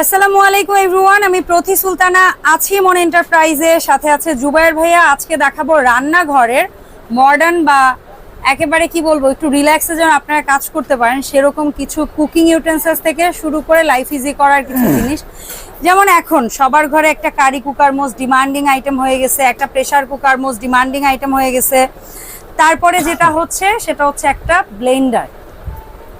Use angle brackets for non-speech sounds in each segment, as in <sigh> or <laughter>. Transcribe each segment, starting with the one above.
আসসালামু আলাইকুম এভরিওয়ান আমি প্রতি সুলতানা আছি মন এন্টারপ্রাইজে সাথে আছে জুবাইর ভাইয়া। আজকে দেখাবো রান্নাঘরের মডার্ন বা একেবারে কি বলব একটু রিল্যাক্সে যেন আপনারা কাজ করতে পারেন। সেরকম কিছু কুকিং ইউটেন্সিলস থেকে শুরু করে লাইফ ইজি করার কিছু জিনিস। যেমন এখন সবার ঘরে একটা curry cooker most demanding item হয়ে গেছে একটা pressure cooker most demanding item হয়ে গেছে। তারপরে যেটা হচ্ছে সেটা হচ্ছে একটা ব্লেন্ডার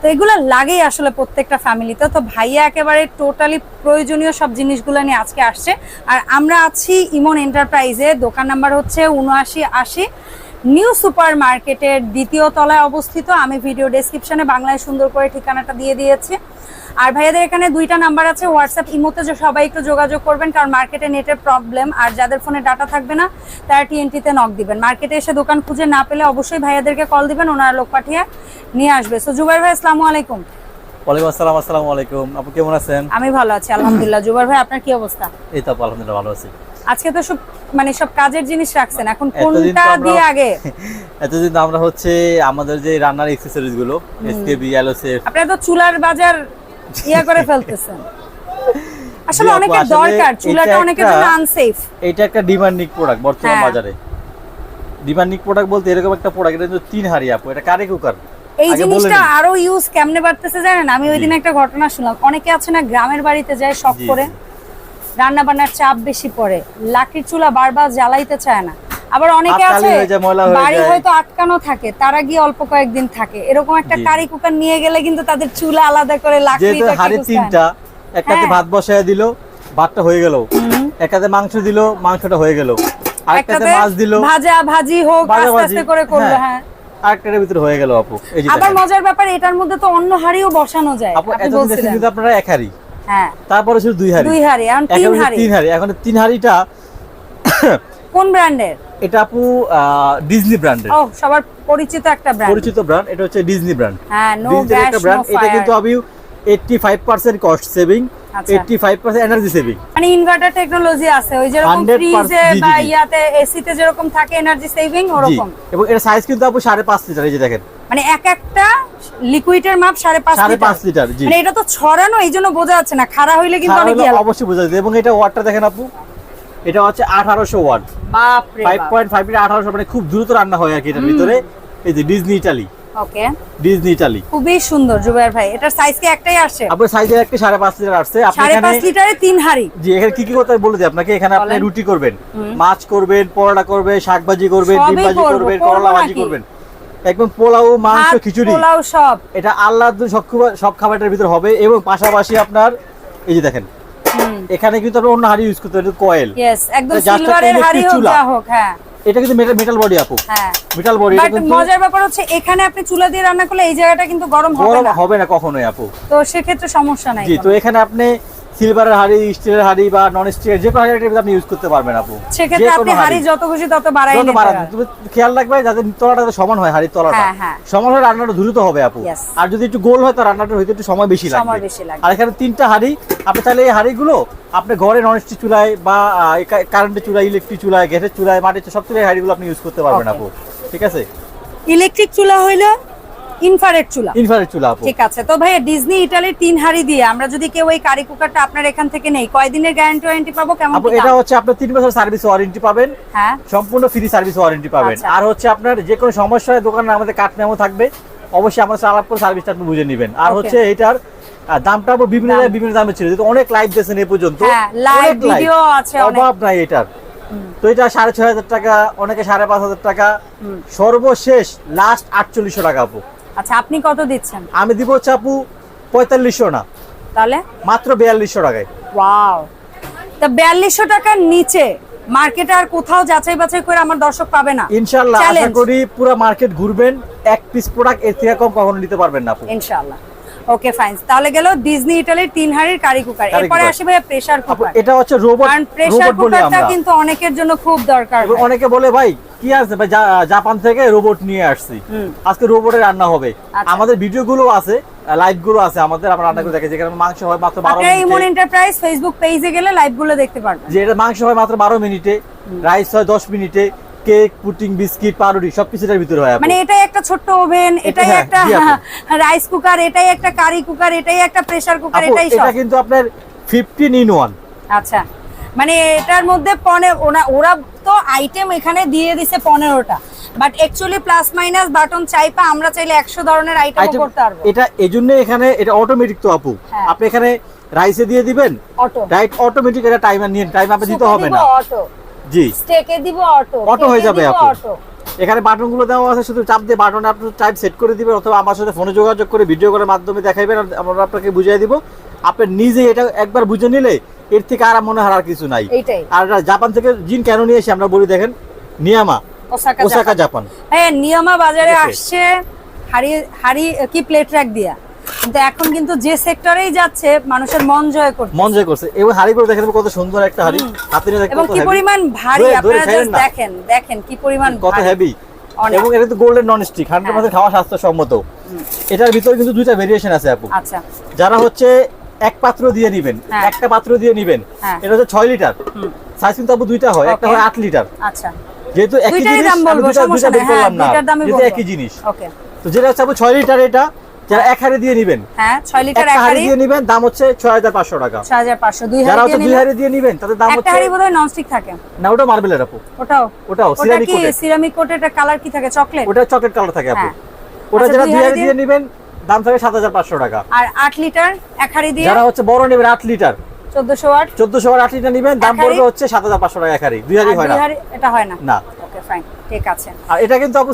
তো এগুলো লাগেই আসলে প্রত্যেকটা ফ্যামিলিতে তো। ভাইয়া একেবারে টোটালি প্রয়োজনীয় সব জিনিসগুলো নিয়ে আজকে আসছে। আর আমরা আছি ইমন এন্টারপ্রাইজে দোকান নাম্বার হচ্ছে উনআশি আশি। নিউ সুপার মার্কেটের দ্বিতীয় তলায় অবস্থিত। আমি ভিডিও ডেসক্রিপশনে বাংলায় সুন্দর করে ঠিকানাটা দিয়ে দিয়েছি। আর ভাইয়াদের এখানে দুইটা নাম্বার আছে হোয়াটসঅ্যাপ ইমোতে যে সবাই একটু যোগাযোগ করবেন কারণ মার্কেটে নেটের প্রবলেম আর যাদের ফোনে ডাটা থাকবে না তারা টিএনটিতে নক দিবেন। মার্কেটে এসে দোকান খুঁজে না পেলে অবশ্যই ভাইয়াদেরকে কল দিবেন ওনারা লোক পাঠিয়ে নিয়ে আসবে। সো জুবাইর ভাই আসসালামু আলাইকুম। ওয়ালাইকুম আসসালাম আসসালামু আলাইকুম। আপু কেমন আছেন? আমি ভালো আছি আলহামদুলিল্লাহ। জুবাইর ভাই আপনার কি অবস্থা? এই তো আলহামদুলিল্লাহ ভালো আছি। আজকে তো সব মানে সব কাজের জিনিস রাখছেন। এখন কোনটা দিয়ে <laughs> আগে? এতদিন আমরা হচ্ছে আমাদের যে রান্নার এক্সেসরিজগুলো এসকেবি এলওসেফ আপনারা তো চুলার বাজার ইয়া করে <laughs> ফেলতেছেন। আসলে অনেকের দরকার চুলাটা অনেকের জন্য আনসেফ এটা একটা ডিমান্ডিং প্রোডাক্ট বর্তমান হ্যাঁ। বাজারে। ডিমান্ডিং প্রোডাক্ট বলতে এরকম একটা প্রোডাক্ট এটা কিন্তু তিন হাড়ি আপু এটা কারি কুকার? এই জিনিসটা আরও ইউজ কেমনে বাড়তেছে জানেন? আমি ওই দিন একটা ঘটনা শুনলাম। অনেকে আছে না গ্রামের বাড়িতে যায় শখ করে। রান্না বান্নার চাপ বেশি পড়ে। লাকড়ির চুলা বারবার জ্বালাইতে চায় না। আবার অনেকে আছে হয়ে হয়ে বাড়ি হয়তো আটকানো থাকে তারা গিয়ে অল্প কয়েকদিন থাকে। এরকম একটা। কারি কুকার নিয়ে গেলে কিন্তু তাদের চুলা আলাদা করে লাকড়িটা হাড়ি তিনটা একটাতে হ্যাঁ। ভাত বসায় দিল ভাতটা হয়ে গেল। একটাতে মাংস দিল মাংসটা হয়ে গেল। আরেকটাতে মাছ দিল। ভাজা ভাজি হোক আস্তে আস্তে করে করল হ্যাঁ। আরেকটার ভিতরে হয়ে গেল আপু। আবার মজার ব্যাপার এটার মধ্যে তো অন্য হাড়িও বসানো যায়। আপু আপনারা এক হাড়ি। হ্যাঁ। তারপরে ছিল দুই হাড়ি। দুই হাড়ি এখন তিন হাড়ি। তিন হাড়ি। এখন তিন হাড়িটা কোন ব্র্যান্ডের? এটা আপু ডিজনি ব্র্যান্ডের। ও সবার পরিচিত একটা ব্র্যান্ড। পরিচিত ব্র্যান্ড এটা হচ্ছে ডিজনি ব্র্যান্ড। হ্যাঁ নো গ্যাস নো ব্র্যান্ড। এটা কিন্তু ফায়ার আমি 85% কস্ট সেভিং আচ্ছা। 85% এনার্জি সেভিং মানে ইনভার্টার টেকনোলজি আছে ওই যেরকম 100% ফ্রিজে বা। ইয়াতে এসিতে যেরকম থাকে এনার্জি সেভিং ওরকম। এবং এটা সাইজ কিন্তু আপু 5.5 লিটার এই যে দেখেন। মানে এক একটা লিকুইডের মাপ সাড়ে পাঁচ লিটার 5.5 লিটার মানে এটা তো ছড়ানো এই জন্য বোঝা যাচ্ছে না। খাড়া হইলে কিন্তু অনেক অবশ্যই বোঝা যায় এবং এটা ওয়াটটা দেখেন আপু এটা হচ্ছে 1800 ওয়াট। বাপ। রে 5.5 লিটার 1800 মানে খুব দ্রুত রান্না হয় আর কি এটার ভিতরে। এই যে Disney Italy okay. Disney Italy খুবই সুন্দর জুবাইর ভাই। এটার সাইজ কি একটাই আসছে? আপনার সাইজের একটা 5.5 লিটার আসছে। আপনি সাড়ে এখানে পাঁচ লিটারে তিন হাড়ি। জি এখানে কি কি করতে বলে দিই আপনাকে। এখানে আপনি রুটি করবেন মাছ করবেন পরোটা করবেন শাক ভাজি করবেন ডিম ভাজি করবেন করব করলা ভাজি করবেন। একদম পোলাও মাংস খিচুড়ি। পোলাও সব। এটা আল্লাহ সব সব খাবারের ভিতর হবে এবং পাশাপাশি আপনার এই যে দেখেন এখানে কিন্তু আপনি অন্য হাড়ি ইউজ করতে পারেন কয়েল ইয়েস একদম সিলভারের হাড়ি হোক যা হোক হ্যাঁ। এটা কিন্তু মেটাল বডি আপু। হ্যাঁ। মেটাল বডি এটা কিন্তু মজার ব্যাপার হচ্ছে এখানে আপনি চুলা দিয়ে রান্না করলে এই জায়গাটা কিন্তু গরম হবে না। হবে না কখনোই আপু। তো সেক্ষেত্রে সমস্যা নাই জি তো এখানে আপনি সিলভারের হাড়ি স্টিলের হাড়ি বা নন স্টিলের যে কোনো হাড়ি আপনি ইউজ করতে পারবেন আপু। সেক্ষেত্রে আপনি হাড়ি যত খুশি তত বাড়াই নিতে তুমি খেয়াল রাখবে যাতে তলাটা সমান হয় হাড়ির তলাটা। হ্যাঁ, হ্যাঁ। সমান হলে রান্নাটা দ্রুত হবে আপু। আর যদি একটু গোল হয় তো রান্নাটা হইতে একটু সময় বেশি লাগবে। আর এখানে তিনটা হাড়ি আপনি তাহলে এই হাড়িগুলো আপনি ঘরে নন ননস্টিক চুলায় বা কারেন্টের চুলায় ইলেকট্রিক চুলায় গ্যাসের চুলায় মাটির সব চুলায় হাড়িগুলো আপনি ইউজ করতে পারবেন আপু। ঠিক আছে? ইলেকট্রিক চুলা হইল ইনফ্রারেড চুলা। ইনফ্রারেড চুলা ঠিক আছে। তো ভাইয়া ডিজনি ইটালির তিন হাড়ি দিয়ে আমরা যদি কেউ এই কারি কুকারটা আপনার এখান থেকে নেই কয়দিনের গ্যারান্টি ওয়ারেন্টি পাবো? কেমন এটা হচ্ছে আপনার তিন বছর সার্ভিস ওয়ারেন্টি পাবেন। হ্যাঁ। সম্পূর্ণ ফ্রি সার্ভিস ওয়ারেন্টি পাবেন। আচ্ছা। আর হচ্ছে আপনার যে কোনো সমস্যা হয় দোকানে আমাদের কাট মেমো থাকবে অবশ্যই আমার করে সার্ভিসটা আপনি বুঝে নেবেন। আর হচ্ছে এটার দামটা বিভিন্ন। বিভিন্ন দামে ছিল। অনেক লাইভ দিয়েছেন এ পর্যন্ত হ্যাঁ, live অনেক আছে অনেক। অভাব নাই এটার। তো এটা সাড়ে ছয় হাজার টাকা অনেকে সাড়ে পাঁচ হাজার টাকা। সর্বশেষ লাস্ট আটচল্লিশশো টাকা আপু। আচ্ছা আপনি কত দিচ্ছেন? আমি দিব চাপু পঁয়তাল্লিশশো না। তাহলে? মাত্র বিয়াল্লিশশো টাকায়। ওয়াও। তা বিয়াল্লিশশো টাকার নিচে মার্কেটে আর কোথাও যাচাই বাছাই করে আমার দর্শক পাবে না। ইনশাল্লাহ আশা। করি পুরো মার্কেট ঘুরবেন এক পিস প্রোডাক্টের থেকে কম কখনো নিতে পারবেন না ইনশাআল্লাহ। ওকে ফাইন তাহলে গেল ডিজনি ইটালির তিন হাড়ির কারি কুকার এরপরে। আসি ভাইয়া প্রেসার কুকার এটা হচ্ছে রোবট কারণ প্রেসার কুকারটা কিন্তু অনেকের জন্য খুব দরকার অনেকে বলে ভাই কি আছে? ভাই জাপান থেকে রোবট নিয়ে আসছি। আজকে রোবটে রান্না হবে। আচ্ছা। আমাদের ভিডিও গুলো আছে লাইভগুলো আছে। আমাদের আমরা রান্না করে দেখে। যেখানে মাংস হয় মাত্র বারো আপনারা ইমন এন্টারপ্রাইজ ফেসবুক পেজে গেলে লাইভগুলো দেখতে পারবেন। যে এটা মাংস হয় মাত্র বারো মিনিটে রাইস হয় দশ মিনিটে কেক পুটিং বিস্কিট পাউরুটি সবকিছুটার ভিতরে হয় মানে এটাই একটা ছোট্ট ওভেন এটাই হ্যাঁ, একটা <laughs> রাইস কুকার এটাই একটা কারি কুকার এটাই একটা প্রেসার কুকার এটাই সব। এটা কিন্তু আপনার ফিফটিন ইন ওয়ান আচ্ছা। মানে এটার মধ্যে পনেরো ওরা তো আইটেম এখানে দিয়ে দিছে পনেরোটা। But actually plus minus button চাইপা আমরা চাইলে একশো ধরনের আইটেম করতে পারব। এটা এই জন্য এখানে এটা অটোমেটিক তো আপু। হ্যাঁ। আপনি এখানে রাইসে দিয়ে দিবেন। অটো ডাইরেক্ট অটোমেটিক এটা টাইমার নিয়ে টাইম আপনি দিতে হবে না। অটো জি। স্টেকে দিব অটো Auto হয়ে যাবে আপু। এখানে বাটনগুলো দেওয়া আছে শুধু চাপ দিয়ে বাটন আপনি টাইপ সেট করে দিবেন অথবা আমার সাথে ফোনে যোগাযোগ করে ভিডিও মাধ্যমে দেখাইবেন আর আমরা আপনাকে বুঝিয়ে দিব। আপনি নিজে এটা একবার বুঝে নিলে এর থেকে আর মনে হয় আর কিছু নাই। আর জাপান থেকে জিন কেন নিয়ে এসে আমরা বলি দেখেন নিয়ামা। Osaka Japan. হ্যাঁ নিয়মা বাজারে আসছে হাড়ি হাড়ি কি প্লেট রাখ দিয়া? কিন্তু এখন কিন্তু যে সেক্টরেই যাচ্ছে মানুষের মন জয় করছে মন জয় করছে। এবং হাড়ি করে দেখেন কত সুন্দর একটা হাড়ি। হাতে নিয়ে দেখেন এবং কি পরিমাণ ভারী আপনারা জাস্ট দেখেন দেখেন কি পরিমাণ কত হেভি এবং এটা তো golden non stick hundred percent খাওয়া স্বাস্থ্যসম্মত। এটার ভিতরে কিন্তু দুইটা ভেরিয়েশন আছে আপু। আচ্ছা। যারা হচ্ছে এক পাত্র দিয়ে নিবেন হ্যাঁ। একটা পাত্র দিয়ে নিবেন হ্যাঁ। এটা হচ্ছে ছয় লিটার। সাইজ কিন্তু আপু দুইটা হয় একটা. হয় আট লিটার। আচ্ছা। যেহেতু একই জিনিস দাম বলব দুইটা সমস্যা হ্যাঁ না একই জিনিস। ওকে তো যেটা হচ্ছে আপু ছয় লিটার এটা যারা এক হাড়ি দিয়ে নিবেন। হ্যাঁ ছয় লিটার এক হাড়ি হাড়ি। দিয়ে নিবেন দাম হচ্ছে টাকা। দুই যারা হাড়ি হচ্ছে দিয়ে দুই হাড়ি দিয়ে নিবেন তাদের দাম একটা হচ্ছে হাড়ি বোধহয় ননস্টিক থাকে। না ওটা মার্বেলের আপু। ওটাও? ওটাও ওটা সিরামিক সিরামিক কোটের কালার কি থাকে? চকলেট ওটা চকলেট কালার থাকে আপু। হ্যাঁ। ওটা আচ্ছা, যারা দুই হাড়ি দিয়ে নিবেন দাম থাকে সাত হাজার পাঁচশো টাকা। আর আট লিটার এক হাড়ি দিয়ে যারা হচ্ছে বড় নেবেন আট লিটার। লিটার নিবেন দাম পড়বে হচ্ছে সাত হাজার পাঁচশো টাকা এক হাড়ি। দুই হাড়ি আর হয় দুই না। হাড়ি এটা হয় না? না। ওকে ফাইন ঠিক আছে। আর এটা কিন্তু আপু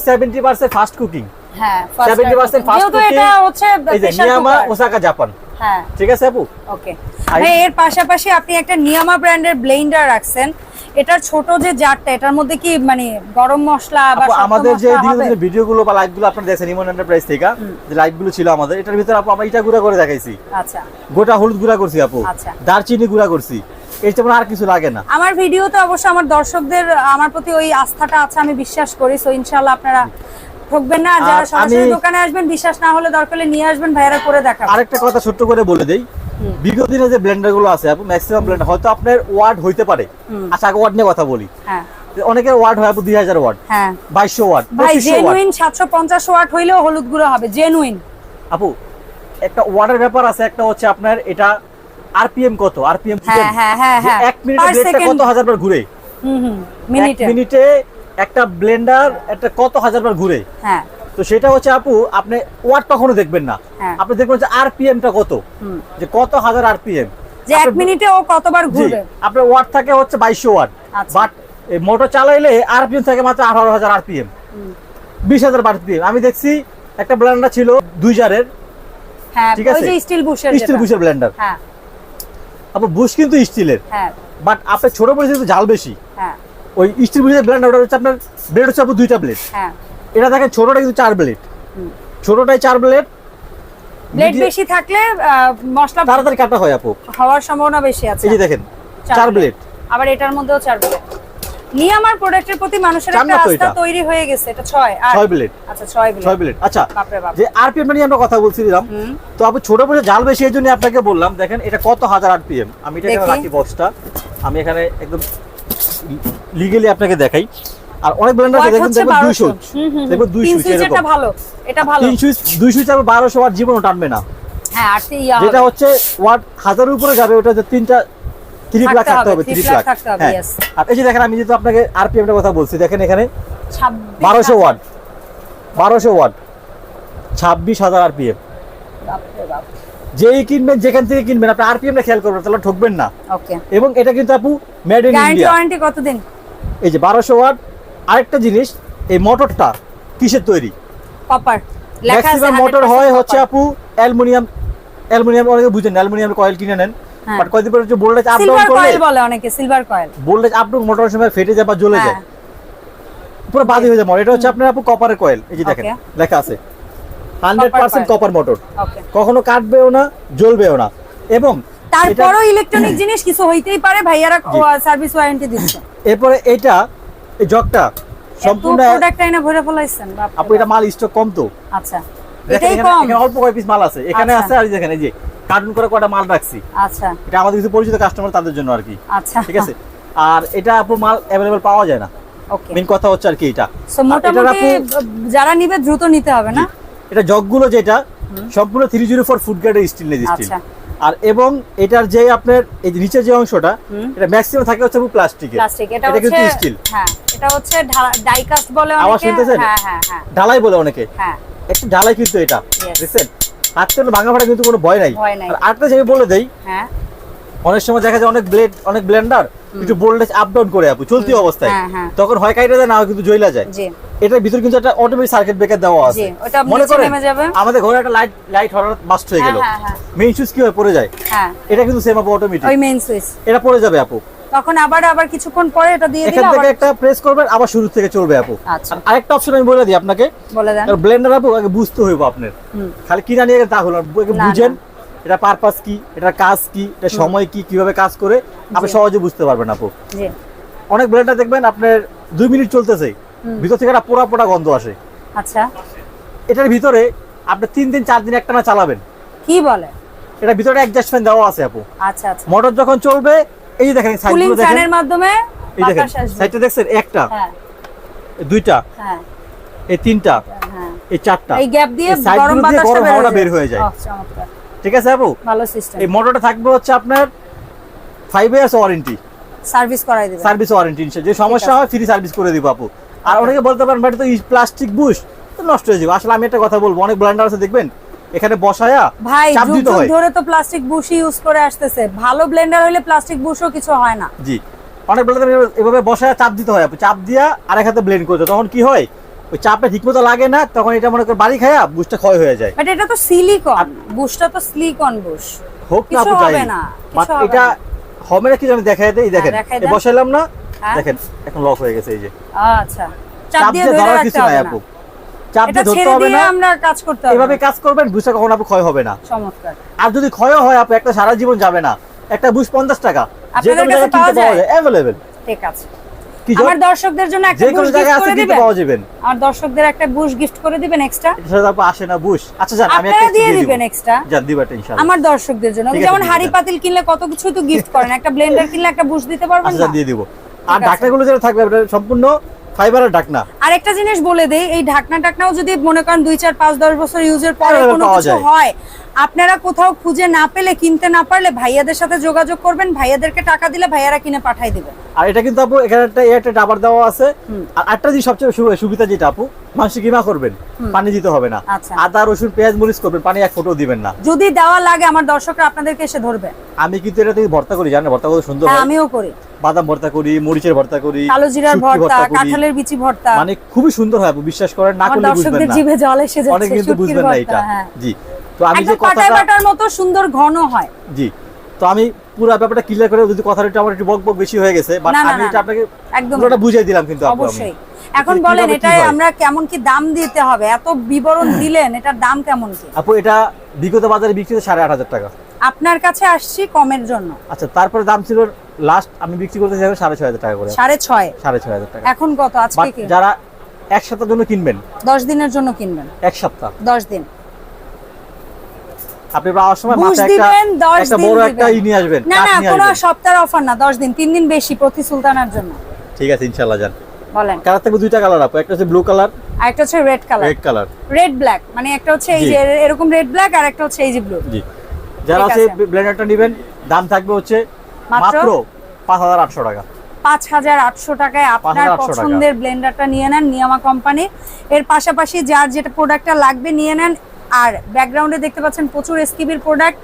ফাস্ট কুকিং হ্যাঁ 70% fast যেহেতু এটা হচ্ছে এই যে প্রেসার নিয়ামা কুকার ওসাকা জাপান হ্যাঁ। ঠিক আছে আপু? ওকে আর- এর পাশাপাশি আপনি একটা নিয়ামা ব্র্যান্ডের ব্লেন্ডার রাখছেন। এটার ছোট যে জারটা এটার মধ্যে কি মানে গরম মশলা বা আমাদের যে মশলা ভিডিও গুলো বা লাইভগুলো আপনারা দেখছেন ইমন এন্টারপ্রাইজ থেকে যে লাইভগুলো ছিল আমাদের এটার ভিতরে আপু আমরা ইটা গুঁড়া করে দেখাইছি। আচ্ছা। গোটা হলুদ গুঁড়া করছি আপু। আচ্ছা। দারচিনি গুঁড়া করছি। এর আর কিছু লাগে না। আমার ভিডিওতে অবশ্য আমার দর্শকদের আমার প্রতি ওই আস্থাটা আছে আমি বিশ্বাস করি। সো ইনশাআল্লাহ আপনারা ঠকবেন না যারা সরাসরি দোকানে আসবেন বিশ্বাস না হলে দরকার হলে নিয়ে আসবেন ভাইয়ারা করে দেখাবেন আরেকটা কথা ছোট্ট করে বলে দেই। বিগত দিনে যে ব্লেন্ডারগুলো আছে ম্যাক্সিমাম ব্লেন্ডার হয়তো আপনার ওয়ার্ড হইতে পারে। আচ্ছা আগে ওয়ার্ড নিয়ে কথা বলি। হ্যাঁ। অনেকের ওয়ার্ড হয় দুই হাজার ওয়ার্ড হ্যাঁ। বাইশশো ভাই জেনুইন সাতশো পঞ্চাশ ওয়াট হইলেও হলুদ গুঁড়ো হবে জেনুইন আপু একটা ওয়ার্ডের ব্যাপার আছে একটা হচ্ছে আপনার এটা আরপিএম কত? আরপিএম হ্যাঁ হ্যাঁ হ্যাঁ হ্যাঁ। এক মিনিটে কত হাজার বার ঘুরে? হুম হুম মিনিটে। মিনিটে একটা ব্লেন্ডার একটা কত হাজার বার ঘুরে। হ্যাঁ। তো সেটা হচ্ছে আপু আপনি ওয়াট কখনো দেখবেন না। হ্যাঁ। আপনি দেখবেন যে আরপিএমটা কত। যে কত হাজার আরপিএম যে এক মিনিটে ও কতবার ঘুরবে। আপনার ওয়াট থাকে হচ্ছে বাইশশো ওয়াট। বাট মোটর চালাইলে আরপিএম থাকে মাত্র আঠারো হাজার আরপিএম হুম। বিশ হাজার আরপিএম আমি দেখছি একটা ব্লেন্ডার ছিল দুই জারের। হ্যাঁ ঠিক ওই আছে। যে স্টিল বুশের স্টিল বুশের ব্লেন্ডার হ্যাঁ। আপনার বুশ কিন্তু স্টিলের হ্যাঁ। বাট আপনার ছোট কিন্তু জাল বেশি। হ্যাঁ। ওই স্টিল ব্লেন্ডার ওটা হচ্ছে আপনার ব্লেড হচ্ছে আপনার দুইটা ব্লেড হ্যাঁ। এটা দেখেন ছোটটা কিন্তু চার ব্লেড ছোটটাই চার ব্লেড ব্লেড বেশি থাকলে মশলা তাড়াতাড়ি কাটা হয় আপু। হওয়ার সম্ভাবনা বেশি আছে। এই যে দেখেন চার ব্লেড আবার এটার মধ্যেও চার ব্লেড নিয়ামার প্রোডাক্টের প্রতি মানুষের একটা আস্থা? তৈরি হয়ে গেছে এটা ছয় আর ছয় ব্লেড আচ্ছা ছয় ব্লেড ছয় ব্লেড আচ্ছা যে আরপিএম নিয়ে আমরা কথা বলছিলাম তো আপনি ছোট বড় জাল বেশি এই জন্য আপনাকে বললাম দেখেন এটা কত হাজার আরপিএম আমি এটা রাখি বক্সটা আমি এখানে একদম লিগেলি আপনাকে দেখাই। আর অনেক ব্লেন্ডার আছে Watt দেখবেন হচ্ছে দেখবেন দুই সুইচ হুম, হুম, দেখবেন দুই তিন সুইচ সুইচ এটা ভালো। এটা ভালো। তিন সুইচ দুই সুইচ আর বারোশো ওয়াট জীবনও টানবে না। হ্যাঁ আর ইয়া যেটা হচ্ছে ওয়াট হাজারের উপরে যাবে ওটা যে তিনটা ত্রিশ লাখ থাকতে হবে, 30 লাখ থাকতে হবে, হ্যাঁ। আর এই যে দেখেন আমি যেহেতু আপনাকে আরপিএম এর কথা বলছি দেখেন এখানে 26 বারোশো ওয়াট বারোশো ওয়াট ছাব্বিশ হাজার আরপিএম যেই কিনবেন যেখান থেকে কিনবেন আপনি আরপিএমটা খেয়াল করবেন তাহলে ঠকবেন না। ওকে এবং এটা কিন্তু আপু মেড ইন ইন্ডিয়া ওয়ারেন্টি কতদিন? এই যে ওয়াট আরেকটা জিনিস এই মোটরটা কিসের তৈরি? কপার লেখা আছে ম্যাক্সিমাম মোটর হয় হচ্ছে আপু অ্যালুমিনিয়াম অ্যালুমিনিয়াম অনেকে বুঝেন অ্যালুমিনিয়াম কয়েল কিনে নেন হ্যাঁ। বাট কয়দিন পরে যে বোল্টেজ আপ ডাউন করলে কয়েল বলে অনেকে silver coil voltage up down মোটরের সময় ফেটে যায় বা জ্বলে যায়। হ্যাঁ পুরো বাদি হয়ে যায় মোটর এটা হচ্ছে আপনার আপু কপারের কয়েল এই যে দেখেন লেখা আছে। হান্ড্রেড পার্সেন্ট কপার মোটর কখনো কাটবেও না জ্বলবেও না। এবং তারপরও ইলেকট্রনিক জিনিস কিছু হইতেই পারে ভাইয়ারা সার্ভিস ওয়ারেন্টি দিচ্ছে। এরপরে এটা জগটা সম্পূর্ণ প্রোডাক্ট আইনা ভরে ফলাইছেন আপু এটা মাল স্টক কম তো। আচ্ছা। এটাই কম। অল্প কয় পিস মাল আছে। এখানে আচ্ছা। আছে আর যে কার্টুন করে কয়টা মাল রাখছি। আচ্ছা। এটা আমাদের কিছু পরিচিত কাস্টমার তাদের জন্য আর কি। আচ্ছা। ঠিক আছে? আর এটা আপু মাল অ্যাভেলেবল পাওয়া যায় না। ওকে মেন কথা হচ্ছে আর কি এটা। সো মোটামুটি যারা নিবে দ্রুত নিতে হবে না? এটা জগগুলো যেটা সম্পূর্ণ থ্রি জিরো ফোর ফুড গ্রেডের স্টিল নেই স্টিল আর এবং এটার যে আপনার এই নিচের যে অংশটা এটা ম্যাক্সিমাম থাকে হচ্ছে প্লাস্টিকের প্লাস্টিক এটা কিন্তু স্টিল হ্যাঁ এটা হচ্ছে ডাইকাস্ট বলে অনেকে শুনতেছেন? হ্যাঁ হ্যাঁ হ্যাঁ। ঢালাই বলে অনেকে। হ্যাঁ। একটু ঢালাই কিন্তু এটা. দেখছেন? হাত ভাঙা ফাটা কিন্তু কোনো ভয় নাই। আর আরেকটা যে বলে দেই হ্যাঁ। অনেক সময় দেখা যায় অনেক ব্লেড অনেক ব্লেন্ডার একটু ভোল্টেজ আপ ডাউন করে আপু চলতি অবস্থায়। হ্যাঁ, হ্যাঁ। তখন হয় কাইটা যায় না কিন্তু জ্বলা যায়। জি। এটার ভিতর কিন্তু একটা অটোমেটিক সার্কিট ব্রেকার দেওয়া আছে। মনে যাবে। আমাদের ঘরে একটা লাইট লাইট হঠাৎ বাস্ট হয়ে গেল। হ্যাঁ, হ্যাঁ, মেইন সুইচ কি হয়ে? পড়ে যায়। হ্যাঁ। এটা কিন্তু সেম আপু অটোমেটিক ওই মেইন সুইচ এটা পড়ে যাবে আপু। তখন আবার আবার কিছুক্ষণ পরে এটা দিয়ে দিলে আবার একটা প্রেস করবেন আবার শুরু থেকে চলবে আপু। আচ্ছা। আরেকটা অপশন আমি বলে দিই আপনাকে। বলে দেন। ব্লেন্ডার আপু আগে বুঝতে হইব আপনার। খালি কিনা নিয়ে তা হলো আগে বুঝেন। এটা পারপাস কি? এটা কাজ কি? এটা সময় কি? কীভাবে কাজ করে? আপনি সহজে বুঝতে পারবেন আপু। অনেক ব্লেন্ডার দেখবেন আপনার দুই মিনিট চলতেছে। ভিতর থেকে একটা পোড়া পোড়া গন্ধ আসে। আচ্ছা। এটার ভিতরে আপনি তিন দিন চার দিন একটা না চালাবেন। কি বলে? এটা ভিতরে অ্যাডজাস্ট ফ্যান দেওয়া আছে আপু। আচ্ছা আচ্ছা। মোটর যখন চলবে এই যে দেখেন সাইডগুলো দেখেন। ফ্যানের মাধ্যমে এই দেখেন বাতাস আসবে সাইডটা দেখছেন? একটা হ্যাঁ। দুইটা হ্যাঁ। এই তিনটা হ্যাঁ। এই চারটা। এই গ্যাপ দিয়ে গরম বাতাসটা বের হয়ে যায়। চমৎকার। ঠিক আছে আপু? ভালো সিস্টেম এই মোটরটা থাকবে হচ্ছে আপনার ফাইভ ইয়ার্স ওয়ারেন্টি সার্ভিস করাই দিবেন। সার্ভিস ওয়ারেন্টি যে সমস্যা হয় ফ্রি সার্ভিস করে দিব আপু। আর অনেকে বলতে পারেন ভাই তো প্লাস্টিক বুশ তো নষ্ট হয়ে যাবে। আসলে আমি একটা কথা বলব অনেক ব্ল্যান্ডার আছে দেখবেন? এখানে বসায়া ভাই যুগ যুগ ধরে তো প্লাস্টিক বুশই ইউজ করে আসতেছে। ভালো ব্লেন্ডার হলে প্লাস্টিক বুশও কিছু হয় না। জি। অনেক ব্লেন্ডার এভাবে বসায় চাপ দিতে হয় আপু। চাপ দিয়া আর এক হাতে ব্লেন্ড করতে তখন কি হয়? ওই চাপটা ঠিকমতো লাগে না তখন এটা মনে করে বাড়ি খায়া বুশটা ক্ষয় হয়ে যায়। বাট এটা তো সিলিকন বুশটা তো সিলিকন বুশ হোক না আপু যাই এটা হবে না কি দেখাই দেই দেখেন। বসাইলাম না হ্যাঁ। দেখেন এখন লক হয়ে গেছে এই যে। আচ্ছা। চাপ দিয়ে ধরে রাখতে হবে আপু। চাপ দিয়ে ধরতে হবে না। আমরা কাজ করতে হবে। এভাবে কাজ করবেন বুশটা কখনো আপু ক্ষয় হবে না। চমৎকার। আর যদি ক্ষয় হয় আপু একটা সারা জীবন যাবে না। একটা বুশ পঞ্চাশ টাকা। যে কোনো জায়গায় কিনতে পাওয়া যায়? অ্যাভেলেবেল ঠিক আছে। আমার দর্শকদের জন্য একটা বুশ গিফট করে দিবেন? পাওয়া যাবেন। আমার দর্শকদের একটা বুশ গিফট করে দিবেন এক্সট্রা এটা সাথে আপু আসে না বুশ আচ্ছা জান আমি একটা দিয়ে দিবেন এক্সট্রা জান দিবাটা ইনশাআল্লাহ। আমার দর্শকদের জন্য। যেমন হাড়ি পাতিল কিনলে কত কিছু তো গিফট করেন। একটা ব্লেন্ডার কিনলে একটা বুশ দিতে পারবেন আচ্ছা না? জান দিয়ে দিব। আর ঢাকনাগুলো যেটা থাকবে সম্পূর্ণ ফাইবারের ঢাকনা আর একটা জিনিস বলে দেই এই ঢাকনা টাকনাও যদি মনে করেন দুই চার পাঁচ দশ বছর ইউজের পরে কোনো কিছু হয় আপনারা কোথাও খুঁজে না পেলে কিনতে না পারলে ভাইয়াদের সাথে যোগাযোগ করবেন ভাইয়াদেরকে টাকা দিলে ভাইয়ারা কিনে পাঠাই দিবে। আর এটা কিন্তু আপু এখানে একটা এই একটা ডাবার দেওয়া আছে। আর একটা জিনিস সবচেয়ে সুবিধা যেটা আপু মাংস কিমা করবেন পানি দিতে হবে না। আচ্ছা। আদা রসুন পেঁয়াজ মরিচ করবেন পানি এক ফোঁটাও দিবেন না। যদি দেওয়া লাগে আমার দর্শকরা আপনাদেরকে এসে ধরবে। আমি কিন্তু এটা থেকে ভর্তা করি জানেন ভর্তা কত সুন্দর হ্যাঁ হয়। আমিও করি। বাদাম ভর্তা করি মরিচের ভর্তা করি কালো জিরার ভর্তা। কাঁঠালের বিচি ভর্তা। মানে খুবই সুন্দর হয় আপু বিশ্বাস করেন না করলে বুঝবেন দর্শকদের না। জিভে জল এসে অনেক যাচ্ছে কিন্তু বুঝবেন না এটা। হ্যাঁ। জি। তো আমি যে একদম পাটায় কথাটা মতো সুন্দর ঘন হয়। জি। তো আমি পুরো ব্যাপারটা ক্লিয়ার করে যদি কথাটা আমার একটু বক বক বেশি হয়ে গেছে বাট আমি এটা আপনাকে একদম। পুরোটা বুঝিয়ে দিলাম কিন্তু অবশ্যই। এখন বলেন হয়। আমরা কেমন কি দাম দিতে হবে? এত বিবরণ <clears throat> দিলেন এটার দাম কেমন কি? আপু এটা বিগত বাজারে বিক্রি হচ্ছে সাড়ে আট হাজার টাকা। আপনার কাছে আসছি কমের জন্য। আচ্ছা তারপরে দাম ছিল লাস্ট আমি বিক্রি করতে চাইব সাড়ে ছয় হাজার টাকা করে। সাড়ে ছয়? সাড়ে ছয় হাজার টাকা। এখন কত? আজকে কি? যারা এক সপ্তাহের জন্য কিনবেন। দশ দিনের জন্য কিনবেন। এক সপ্তাহ। দশ দিন। আপনি পাওয়ার সময় মাথায় একটা একটা বড় একটা ই নিয়ে আসবেন না না কোনো সপ্তাহের অফার না দশ দিন তিন দিন বেশি প্রতি সুলতানার জন্য। ঠিক আছে ইনশাল্লাহ যান। বলেন। কালার থাকবে দুইটা কালার আপু একটা হচ্ছে ব্লু কালার আর একটা হচ্ছে red colour red colour red black মানে একটা হচ্ছে এই যে এরকম রেড ব্ল্যাক আর একটা হচ্ছে এই যে ব্লু জি। যারা আছে। ব্লেন্ডারটা নেবেন দাম থাকবে হচ্ছে মাত্র? মাত্র পাঁচ হাজার আটশো টাকা। পাঁচ হাজার আটশো টাকায় আপনার পছন্দের ব্লেন্ডারটা নিয়ে নেন নিয়ামা কোম্পানি এর পাশাপাশি যার যেটা প্রোডাক্টটা লাগবে নিয়ে নেন আর ব্যাকগ্রাউন্ডে দেখতে পাচ্ছেন প্রচুর এসকিবির প্রোডাক্ট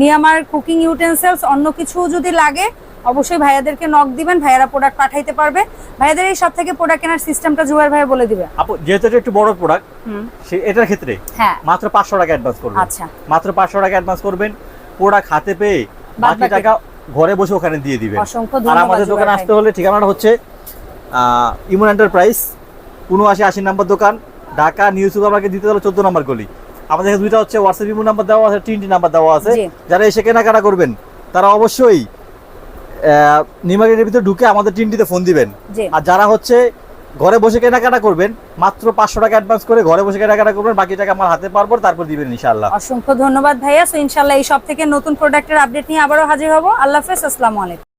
নিয়ামার কুকিং ইউটেন্সিলস অন্য কিছু যদি লাগে অবশ্যই ভাইয়াদেরকে নক দিবেন ভাইয়ারা প্রোডাক্ট পাঠাইতে পারবে। ভাইয়াদের এই সব থেকে প্রোডাক্ট কেনার সিস্টেমটা জুয়ার ভাইয়া বলে দিবে। আপু যেহেতু এটা একটু বড় প্রোডাক্ট হুম। সে এটার ক্ষেত্রে হ্যাঁ। মাত্র পাঁচশো টাকা অ্যাডভান্স করবেন। আচ্ছা। মাত্র পাঁচশো টাকা অ্যাডভান্স করবেন প্রোডাক্ট হাতে পেয়ে বাকি। টাকা ঘরে বসে ওখানে দিয়ে দিবেন। অসংখ্য আর আমাদের দোকানে আসতে হলে ঠিকানাটা হচ্ছে ইমন এন্টারপ্রাইজ উনআশি আশি নম্বর দোকান ঢাকা নিউ সুপার মার্কেট দিতে হলে চোদ্দ নম্বর গলি। আমাদের দুইটা হচ্ছে হোয়াটসঅ্যাপ ইমো নাম্বার দেওয়া আছে তিনটি নাম্বার দেওয়া আছে। যারা এসে কেনাকাটা করবেন তারা অবশ্যই নিমার্কেটের ভিতরে ঢুকে আমাদের তিনটিতে ফোন দিবেন। আর যারা হচ্ছে ঘরে বসে কেনাকাটা করবেন মাত্র পাঁচশো টাকা অ্যাডভান্স করে ঘরে বসে কেনাকাটা করবেন বাকি টাকা আমার হাতে পারব তারপর দিবেন ইনশাল্লাহ অসংখ্য ধন্যবাদ ভাইয়া। সো ইনশাল্লাহ এই সব থেকে নতুন প্রোডাক্টের আপডেট নিয়ে আবারও হাজির হব। আল্লাহ হাফেজ আসসালামু আলাইকুম।